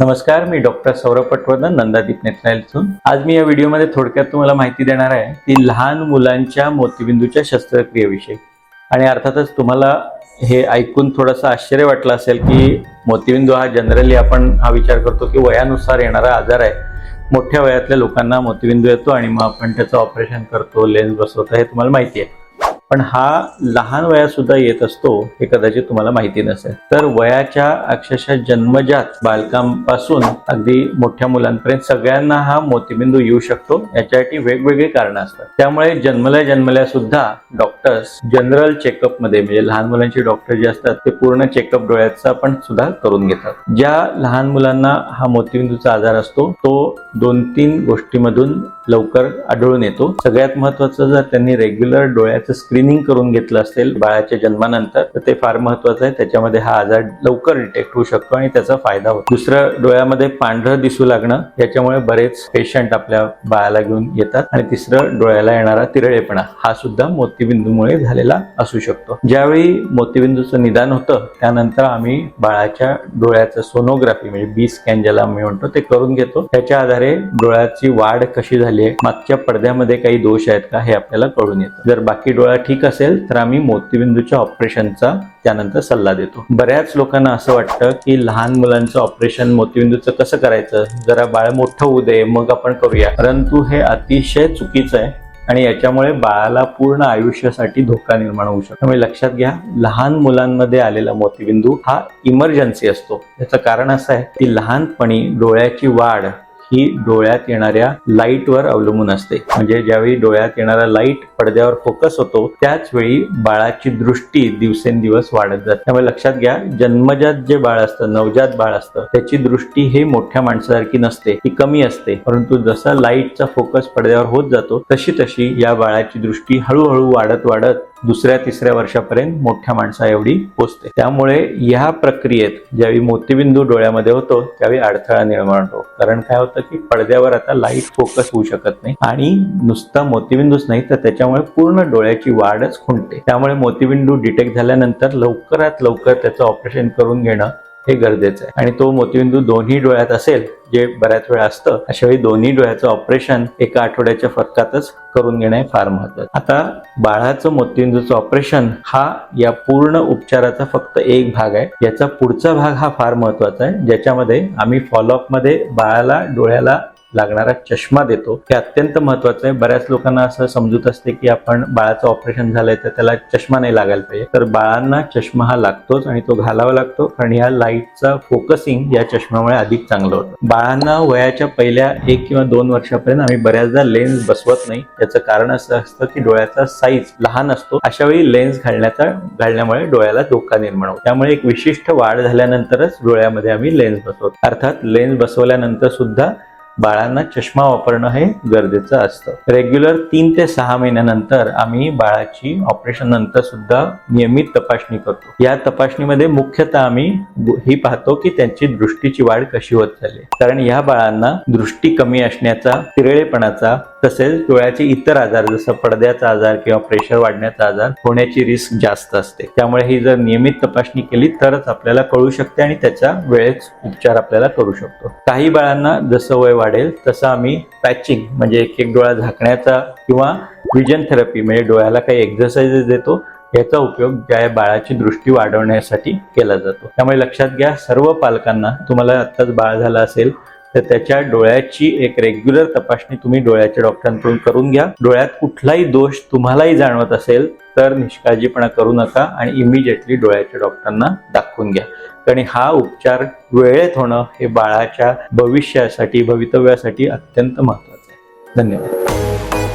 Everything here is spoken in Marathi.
नमस्कार मी डॉक्टर सौरभ पटवर्धन नंदादीप नेत्रालयतून आज मी या व्हिडिओमध्ये थोडक्यात तुम्हाला माहिती देणार आहे की लहान मुलांच्या मोतीबिंदूच्या शस्त्रक्रियेविषयी. आणि अर्थातच तुम्हाला हे ऐकून थोडंसं आश्चर्य वाटलं असेल की मोतीबिंदू हा जनरली आपण हा विचार करतो की वयानुसार येणारा आजार आहे. मोठ्या वयातल्या लोकांना मोतीबिंदू येतो आणि मग आपण त्याचं ऑपरेशन करतो लेन्स बसवतो हे तुम्हाला माहिती आहे. पण हा लहान वयात सुद्धा येत असतो हे कदाचित तुम्हाला माहिती नसेल. तर वयाच्या अक्षरशः जन्मजात बालकांपासून अगदी मोठ्या मुलांपर्यंत सगळ्यांना हा मोतीबिंदू येऊ शकतो. याच्यासाठी वेगवेगळी कारणं असतात. त्यामुळे जन्मल्या जन्मल्या सुद्धा डॉक्टर्स जनरल चेकअपमध्ये म्हणजे लहान मुलांचे डॉक्टर जे असतात ते पूर्ण चेकअप डोळ्याचा पण सुद्धा करून घेतात. ज्या लहान मुलांना हा मोतीबिंदूचा आजार असतो तो दोन तीन गोष्टीमधून लवकर आढळून येतो. सगळ्यात महत्वाचं जर त्यांनी रेग्युलर डोळ्याचं स्क्रीनिंग करून घेतलं असेल बाळाच्या जन्मानंतर तर ते फार महत्वाचं आहे. त्याच्यामध्ये हा आजार लवकर डिटेक्ट होऊ शकतो आणि त्याचा फायदा होतो. दुसरं डोळ्यामध्ये पांढरं दिसू लागणं याच्यामुळे बरेच पेशंट आपल्या बाळाला घेऊन येतात. आणि तिसरं डोळ्याला येणारा तिरळेपणा हा सुद्धा मोतीबिंदूमुळे झालेला असू शकतो. ज्यावेळी मोतीबिंदूचं निदान होतं त्यानंतर आम्ही बाळाच्या डोळ्याचं सोनोग्राफी म्हणजे बी स्कॅन ज्याला आम्ही म्हणतो ते करून घेतो. त्याच्या आधारे डोळ्याची वाढ कशी झाली आहे मागच्या पडद्यामध्ये काही दोष आहेत का हे आपल्याला कळून येतं. जर बाकी डोळा ठीक असेल तर आम्ही मोतीबिंदूच्या ऑपरेशनचा त्यानंतर सल्ला देतो. बऱ्याच लोकांना असं वाटतं की लहान मुलांचं ऑपरेशन मोतीबिंदूचं कसं करायचं? जरा बाळ मोठं होऊ दे मग आपण करूया. परंतु हे अतिशय चुकीचं आहे आणि याच्यामुळे बाळाला पूर्ण आयुष्यासाठी धोका निर्माण होऊ शकतो. त्यामुळे लक्षात घ्या लहान मुलांमध्ये आलेला मोतीबिंदू हा इमर्जन्सी असतो. याचं कारण असं आहे की लहानपणी डोळ्याची वाढ ही डोळ्यात येणाऱ्या लाईटवर अवलंबून असते. म्हणजे ज्यावेळी डोळ्यात येणारा लाइट पडद्यावर फोकस होतो त्याच वेळी बाळाची दृष्टी दिवसेंदिवस वाढत जाते. त्यामुळे लक्षात घ्या जन्मजात जे बाळ असतं नवजात बाळ असतं त्याची दृष्टी हे मोठ्या माणसासारखी नसते ती कमी असते. परंतु जसा लाईटचा फोकस पडद्यावर होत जातो तशी तशी या बाळाची दृष्टी हळूहळू वाढत वाढत दुसऱ्या तिसऱ्या वर्षापर्यंत मोठ्या माणसा एवढी पोचते. त्यामुळे ह्या प्रक्रियेत ज्यावेळी मोतीबिंदू डोळ्यामध्ये होतो त्यावेळी अडथळा निर्माण होतो. कारण काय होतं की पडद्यावर आता लाइट फोकस होऊ शकत नाही आणि नुसता मोतीबिंदूच नाही तर त्याच्यामुळे पूर्ण डोळ्याची वाढच खुंटते. त्यामुळे मोतीबिंदू डिटेक्ट झाल्यानंतर लवकरात लवकर त्याचं ऑपरेशन करून घेणं हे गरजेचं आहे. आणि तो मोतीबिंदू दोन्ही डोळ्यात असेल जे बऱ्याच वेळा असतं अशा वेळी दोन्ही डोळ्याचं ऑपरेशन एका आठवड्याच्या फरकातच करून घेणं हे फार महत्वाचं आता बाळाचं मोतीबिंदूचं ऑपरेशन हा या पूर्ण उपचाराचा फक्त एक भाग आहे. याचा पुढचा भाग हा फार महत्त्वाचा आहे. ज्याच्यामध्ये आम्ही फॉलोअपमध्ये बाळाला डोळ्याला लागणारा चष्मा देतो. हे अत्यंत महत्वाचं आहे. बऱ्याच लोकांना असं समजूत असते की आपण बाळाचं ऑपरेशन झालंय तर त्याला चष्मा नाही लागायला पाहिजे. तर बाळांना चष्मा हा लागतोच आणि तो घालावा लागतो कारण या लाईटचा फोकसिंग या चष्म्यामुळे अधिक चांगलं होतं. बाळांना वयाच्या पहिल्या एक किंवा दोन वर्षापर्यंत आम्ही बऱ्याचदा लेन्स बसवत नाही. याचं कारण असं असतं की डोळ्याचा साईज लहान असतो. अशा वेळी लेन्स घालण्याचा घालण्यामुळे डोळ्याला धोका निर्माण होतो. त्यामुळे एक विशिष्ट वाढ झाल्यानंतरच डोळ्यामध्ये आम्ही लेन्स बसवतो. अर्थात लेन्स बसवल्यानंतर सुद्धा बाळांना चष्मा वापरणं हे गरजेचं असतं. रेग्युलर तीन ते सहा महिन्यानंतर आम्ही बाळाची ऑपरेशन नंतर सुद्धा नियमित तपासणी करतो. या तपासणीमध्ये मुख्यतः आम्ही ही पाहतो की त्यांची दृष्टीची वाढ कशी होत चालली कारण या बाळांना दृष्टी कमी असण्याचा तिरळेपणाचा तसेच डोळ्याचे इतर आजार जसं पडद्याचा आजार किंवा प्रेशर वाढण्याचा आजार होण्याची रिस्क जास्त असते. त्यामुळे ही जर नियमित तपासणी केली तरच आपल्याला कळू शकते आणि त्याचा वेळेत उपचार आपल्याला करू शकतो. काही बाळांना जसं वय वाढेल तसं आम्ही पॅचिंग म्हणजे एक एक डोळा झाकण्याचा किंवा विजन थेरपी म्हणजे डोळ्याला काही एक्झरसाइजेस देतो याचा उपयोग त्या बाळाची दृष्टी वाढवण्यासाठी केला जातो. त्यामुळे लक्षात घ्या सर्व पालकांना तुम्हाला आत्ताच बाळ झालं असेल तर त्याच्या डोळ्याची एक रेग्युलर तपासणी तुम्ही डोळ्याच्या डॉक्टरांकडून करून घ्या. डोळ्यात कुठलाही दोष तुम्हालाही जाणवत असेल तर निष्काळजीपणा करू नका आणि इमिजिएटली डोळ्याच्या डॉक्टरांना दाखवून घ्या. कारण हा उपचार वेळेत होणं हे बाळाच्या भविष्यासाठी भवितव्यासाठी अत्यंत महत्वाचं आहे. धन्यवाद.